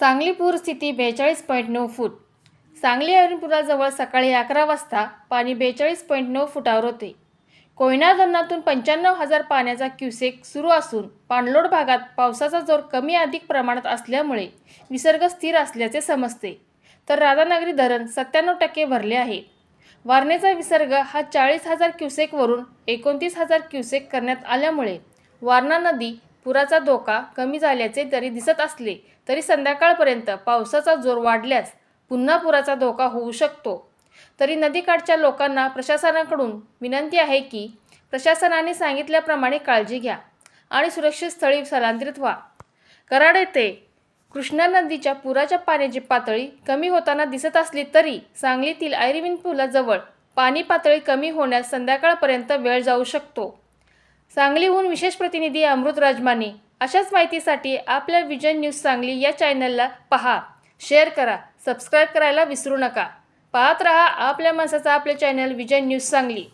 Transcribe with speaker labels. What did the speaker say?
Speaker 1: सांगली पूर स्थिती बेचाळीस पॉईंट नऊ फूट. सांगली अरुणपुराजवळ सकाळी अकरा वाजता पाणी बेचाळीस पॉईंट नऊ फुटावर होते. कोयना धरणातून पंच्याण्णव हजार पाण्याचा क्युसेक सुरू असून पाणलोट भागात पावसाचा जोर कमी अधिक प्रमाणात असल्यामुळे विसर्ग स्थिर असल्याचे समजते. तर राधानगरी धरण सत्त्याण्णव टक्के भरले आहे. वारणेचा विसर्ग हा चाळीस हजार क्युसेकवरून एकोणतीस हजार क्युसेक करण्यात आल्यामुळे वारणा नदी पुराचा धोका कमी झाल्याचे जरी दिसत असले तरी संध्याकाळपर्यंत पावसाचा जोर वाढल्यास पुन्हा पुराचा धोका होऊ शकतो. तरी नदीकाठच्या लोकांना प्रशासनाकडून विनंती आहे की प्रशासनाने सांगितल्याप्रमाणे काळजी घ्या आणि सुरक्षित स्थळी स्थलांतरित व्हा. कराड येथे कृष्णा नदीच्या पुराच्या पाण्याची पातळी कमी होताना दिसत असली तरी सांगलीतील आयरिविन पुलाजवळ पाणी पातळी कमी होण्यास संध्याकाळपर्यंत वेळ जाऊ शकतो. सांगलीहून विशेष प्रतिनिधी अमृत राजमाने. अशाच माहितीसाठी आपल्या विजन न्यूज सांगली या चॅनलला पहा. शेअर करा सबस्क्राईब करायला विसरू नका. पाहत रहा आपल्या माणसाचा आपले चॅनल विजन न्यूज सांगली.